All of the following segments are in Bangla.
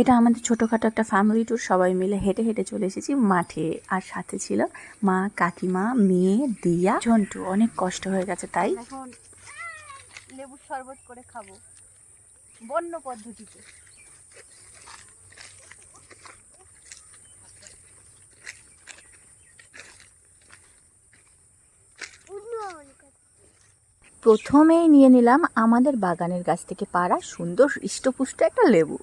এটা আমাদের ছোটোখাটো একটা ফ্যামিলি ট্যুর সবাই মিলে হেঁটে হেঁটে চলে এসেছি। মাঠে আর সাথে ছিল মা কাকিমা মেয়ে দিয়া ঝন্টু। অনেক কষ্ট হয়ে গেছে তাই? এখন লেবুর শরবত করে খাব। বন্য পদ্ধতিতে। প্রথমেই নিয়ে নিলাম আমাদের বাগানের গাছ থেকে পাড়া সুন্দর হৃষ্টপুষ্ট একটা লেবু।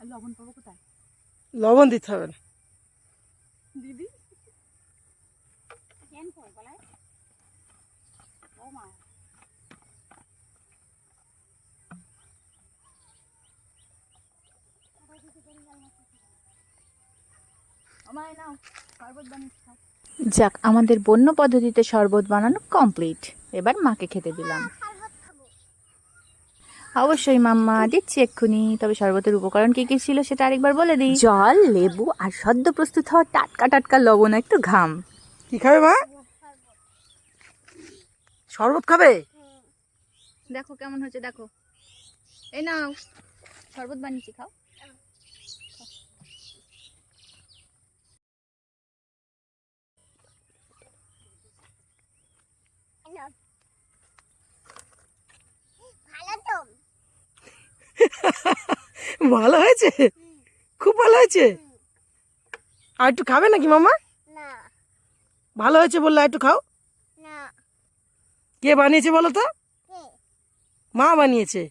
লবণ পাবো কোথায়? লবণ দিতে হবে না। দিদি? যাক আমাদের বন্য পদ্ধতিতে শরবত বানানো কমপ্লিট এবার মাকে খেতে দিলাম। অবশ্যই মাম্মা দিচ্ছি এক্ষুনি। তবে শরবতের উপকরণ কি কি ছিল সেটা আরেকবার বলে দিই। জল লেবু আর সদ্য প্রস্তুত হওয়া টাটকা টাটকা লবণ একটু ঘাম। কি খাবে মা? শরবত খাবে? দেখো কেমন হচ্ছে দেখো। এই নাও শরবত বানিয়েছি খাও। ভালো হয়েছে? খুব ভালো হয়েছে? আর একটু খাবে নাকি মামা? ভালো হয়েছে বললে একটু খাও। কে বানিয়েছে বলো তো? মা বানিয়েছে।